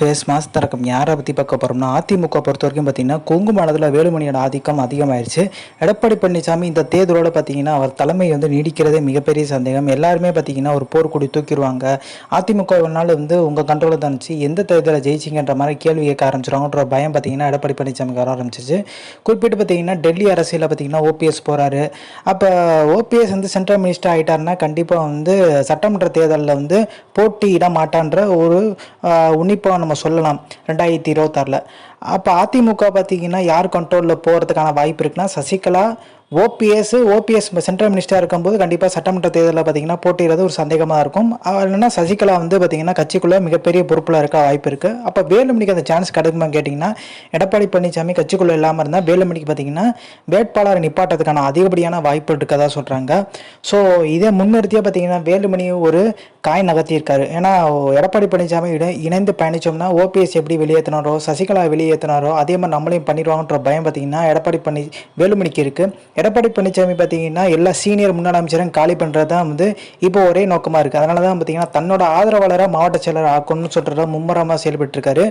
Face mask திறக்கும். யாரை பற்றி பார்க்க போகிறோம்னா அதிமுக பொறுத்த வரைக்கும் பார்த்தீங்கன்னா கொங்கு மாநிலத்தில் வேலுமணியோட ஆதிக்கம் அதிகமாயிருச்சு. எடப்பாடி பழனிசாமி இந்த தேர்தலோட பார்த்தீங்கன்னா அவர் தலைமை வந்து நீடிக்கிறதே மிகப்பெரிய சந்தேகம். எல்லாருமே பார்த்தீங்கன்னா ஒரு போர்க்குடி தூக்கிடுவாங்க. அதிமுக ஒரு நாள் வந்து உங்கள் கண்ட்ரோலில் தான் இருந்துச்சு. எந்த தேர்தலில் ஜெயிச்சிங்கன்ற மாதிரி கேள்வி கேட்க ஆரம்பிச்சிருவாங்கன்ற பயம் பார்த்தீங்கன்னா எடப்பாடி பழனிசாமிக்கு வர ஆரம்பிச்சிச்சு. குறிப்பிட்டு பார்த்தீங்கன்னா டெல்லி அரசியலில் பார்த்தீங்கன்னா ஓபிஎஸ் போகிறாரு அப்போ ஓபிஎஸ் வந்து சென்ட்ரல் மினிஸ்டர் ஆகிட்டாருன்னா கண்டிப்பாக வந்து சட்டமன்ற தேர்தலில் வந்து போட்டியிட மாட்டான்ற ஒரு உன்னிப்பான நம்ம சொல்லலாம் ரெண்டாயிரத்தி இருபத்தாறில். அப்போ அதிமுக பார்த்தீங்கன்னா யார் கண்ட்ரோலில் போகிறதுக்கான வாய்ப்பு இருக்குன்னா சசிகலா ஓபிஎஸ் ஓபிஎஸ் சென்ட்ரல் மினிஸ்டராக இருக்கும்போது கண்டிப்பாக சட்டமன்ற தேர்தலில் பார்த்தீங்கன்னா போட்டியிடுறது ஒரு சந்தேகமாக இருக்கும். அவர் சசிகலா வந்து பார்த்தீங்கன்னா கட்சிக்குள்ளே மிகப்பெரிய பொறுப்பில் இருக்க வாய்ப்பு இருக்குது அப்போ வேலுமணிக்கு அந்த சான்ஸ் கிடைக்குமான்னு கேட்டிங்கன்னா எடப்பாடி பழனிசாமி கட்சிக்குள்ளே இல்லாமல் இருந்தால் வேலுமணிக்கு பார்த்தீங்கன்னா வேட்பாளரை நிப்பாட்டதுக்கான அதிகப்படியான வாய்ப்பு இருக்கதா சொல்கிறாங்க ஸோ இதை முன்னிறுத்தியாக பார்த்தீங்கன்னா வேலுமணி ஒரு காய் நகர்த்தியிருக்காரு. ஏன்னா எடப்பாடி பழனிசாமி இணைந்து பயணித்தோம்னா ஓபிஎஸ் எப்படி வெளியேற்றினாரோ சசிகலா வெளியேற்றினாரோ அதே மாதிரி நம்மளையும் பண்ணிடுவாங்கன்ற பயம் பார்த்தீங்கன்னா எடப்பாடி பழனி வேலுமணிக்கு இருக்குது எடப்பாடி பழனிசாமி பார்த்தீங்கன்னா எல்லா சீனியர் முன்னாள் அமைச்சரும் காலி பண்ணுறது தான் வந்து இப்போ ஒரே நோக்கமாக இருக்குது அதனால தான் பார்த்தீங்கன்னா தன்னோட ஆதரவாளராக மாவட்ட செயலர் ஆக்கணும்னு சொல்கிறத மும்முரமாக செயல்பட்டுருக்காரு.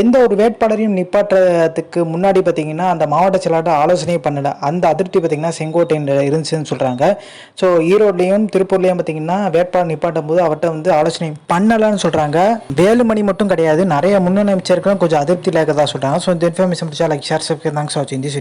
எந்த ஒரு வேட்பாளரையும் நிப்பாட்டுறதுக்கு முன்னாடி பார்த்தீங்கன்னா அந்த மாவட்ட செயலாளர் ஆலோசனையே பண்ணலை. அந்த அதிருப்தி பார்த்தீங்கன்னா செங்கோட்டையில் இருந்துச்சுன்னு சொல்கிறாங்க ஸோ ஈரோட்லேயும் திருப்பூர்லேயும் பார்த்தீங்கன்னா வேட்பாளர் நிப்பாட்டும் போது அவர்கிட்ட வந்து ஆலோசனை பண்ணலைன்னு சொல்கிறாங்க வேலுமணி மட்டும் கிடையாது நிறைய முன்னணி அமைச்சர்களும் கொஞ்சம் அதிருப்தியில் இருக்கதா சொல்கிறாங்க ஸோ இந்த இன்ஃபர்மேஷன் பிடிச்சா லைக் ஷேர் சப்ஸ்கிரைப் தேங்க்ஸ் வாட்சிங் தி